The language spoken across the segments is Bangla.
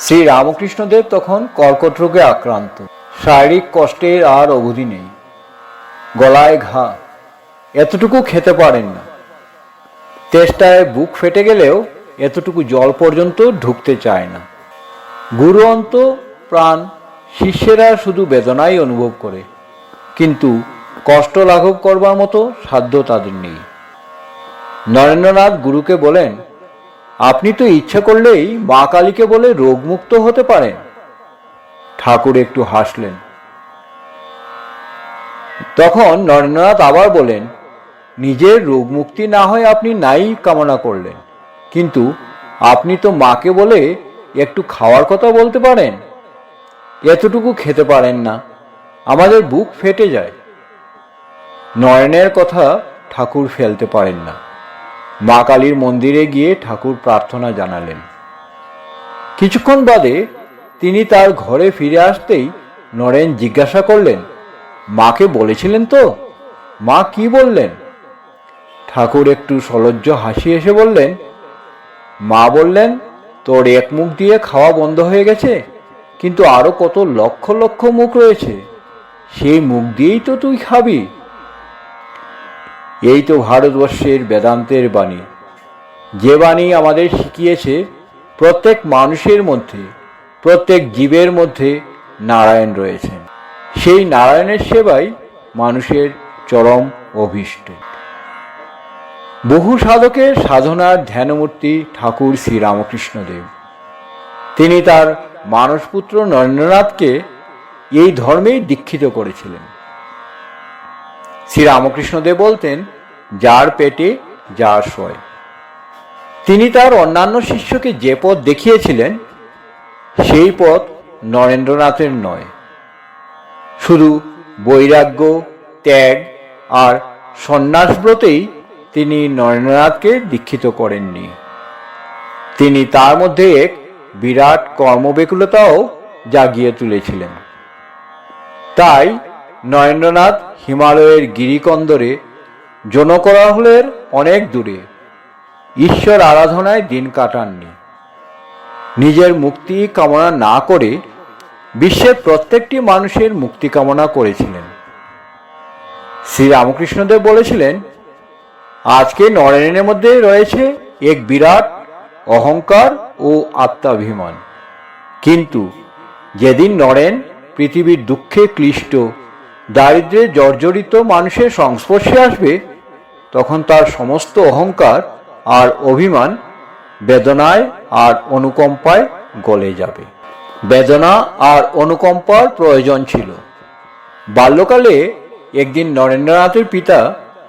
শ্রী রামকৃষ্ণদেব তখন কর্কট রোগে আক্রান্ত। শারীরিক কষ্টের আর অবধি নেই। গলায় ঘা। এতটুকু খেতে পারেন না। তেষ্টায় বুক ফেটে গেলেও এতটুকু জল পর্যন্ত ঢুকতে চায় না। গুরু অন্ত প্রাণ শিষ্যেরা শুধু বেদনাই অনুভব করে। কিন্তু কষ্ট লাঘব করবার মতো সাধ্য তাদের নেই। নরেন্দ্রনাথ গুরুকে বলেন আপনি তো ইচ্ছা করলেই মা কালীকে বলে রোগমুক্ত হতে পারেন। ঠাকুর একটু হাসলেন। তখন নরেন্দ্রনাথ আবার বলেন, নিজের রোগমুক্তি না হয় আপনি নাই কামনা করলেন। কিন্তু আপনি তো মাকে বলে একটু খাওয়ার কথা বলতে পারেন। এতটুকু খেতে পারেন না। আমাদের বুক ফেটে যায়। নয়নের কথা ঠাকুর ফেলতে পারেন না। মা কালীর মন্দিরে গিয়ে ঠাকুর প্রার্থনা জানালেন। কিছুক্ষণ বাদে তিনি তার ঘরে ফিরে আসতেই নরেন জিজ্ঞাসা করলেন, মাকে বলেছিলেন তো? মা কি বললেন? ঠাকুর একটু সলজ্জ হাসি এসে বললেন, মা বললেন, তোর এক মুখ দিয়ে খাওয়া বন্ধ হয়ে গেছে, কিন্তু আরও কত লক্ষ লক্ষ মুখ রয়েছে, সেই মুখ দিয়েই তো তুই খাবি। এই তো ভারতবর্ষের বেদান্তের বাণী। যে বাণী আমাদের শিখিয়েছে, প্রত্যেক মানুষের মধ্যে, প্রত্যেক জীবের মধ্যে নারায়ণ রয়েছেন সেই নারায়ণের সেবাই মানুষের চরম অভীষ্ট। বহু সাধকের সাধনার ধ্যানমূর্তি ঠাকুর শ্রীরামকৃষ্ণদেব। তিনি তার মানসপুত্র নরেন্দ্রনাথকে এই ধর্মেই দীক্ষিত করেছিলেন। শ্রীরামকৃষ্ণদেব বলতেন, যার পেটে যার শয় তিনি তার অন্যান্য শিষ্যকে যে পথ দেখিয়েছিলেন, সেই পথ নরেন্দ্রনাথের নয়। শুধু বৈরাগ্য, ত্যাগ আর সন্ন্যাসব্রতেই তিনি নরেন্দ্রনাথকে দীক্ষিত করেননি। তিনি তার মধ্যে এক বিরাট কর্মবেকুলতাও জাগিয়ে তুলেছিলেন। তাই নরেন্দ্রনাথ হিমালয়ের গিরিকন্দরে জনকরাহুলের অনেক দূরে। ঈশ্বর আরাধনায় দিন কাটাননি। নিজের মুক্তি কামনা না করে বিশ্বের প্রত্যেকটি মানুষের মুক্তি কামনা করেছিলেন। শ্রী রামকৃষ্ণদেব বলেছিলেন, আজকে নরেনের মধ্যে রয়েছে এক বিরাট অহংকার ও আত্মাভিমান। কিন্তু যেদিন নরেন পৃথিবীর দুঃখে ক্লিষ্ট দারিদ্র্যে জর্জরিত মানুষের সংস্পর্শে আসবে, তখন তার সমস্ত অহংকার আর অভিমান বেদনায় আর অনুকম্পায় গলে যাবে। বেদনা আর অনুকম্পার প্রয়োজন ছিল। বাল্যকালে একদিন নরেন্দ্রনাথের পিতা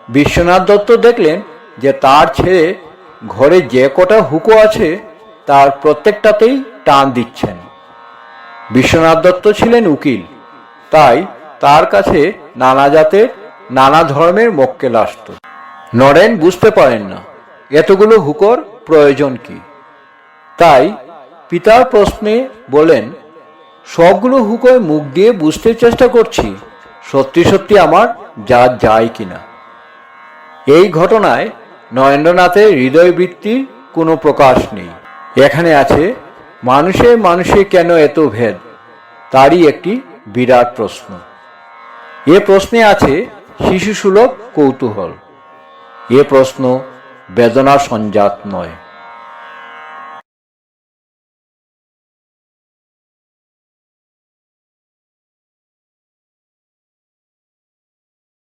বিশ্বনাথ দত্ত দেখলেন যে তার ছেলে ঘরে যে কটা হুকো আছে, তার প্রত্যেকটাতেই টান দিচ্ছেন। বিশ্বনাথ দত্ত ছিলেন উকিল, তাই তার কাছে নানা জাতের, নানা ধর্মের মক্কেল আসত। নরেন বুঝতে পারেন না, এতগুলো হুকর প্রয়োজন কি। তাই পিতার প্রশ্নে বলেন, সবগুলো হুকোয় মুখ দিয়ে বুঝতে চেষ্টা করছি, সত্যি সত্যি আমার যা যায় কিনা। এই ঘটনায় নরেন্দ্রনাথের হৃদয়বৃত্তির কোনো প্রকাশ নেই। এখানে আছে, মানুষে মানুষে কেন এত ভেদ? তারই একটি বিরাট প্রশ্ন। এ প্রশ্নে আছে শিশুসুলভ কৌতূহল। এ প্রশ্ন বেদনা সঞ্জাত নয়।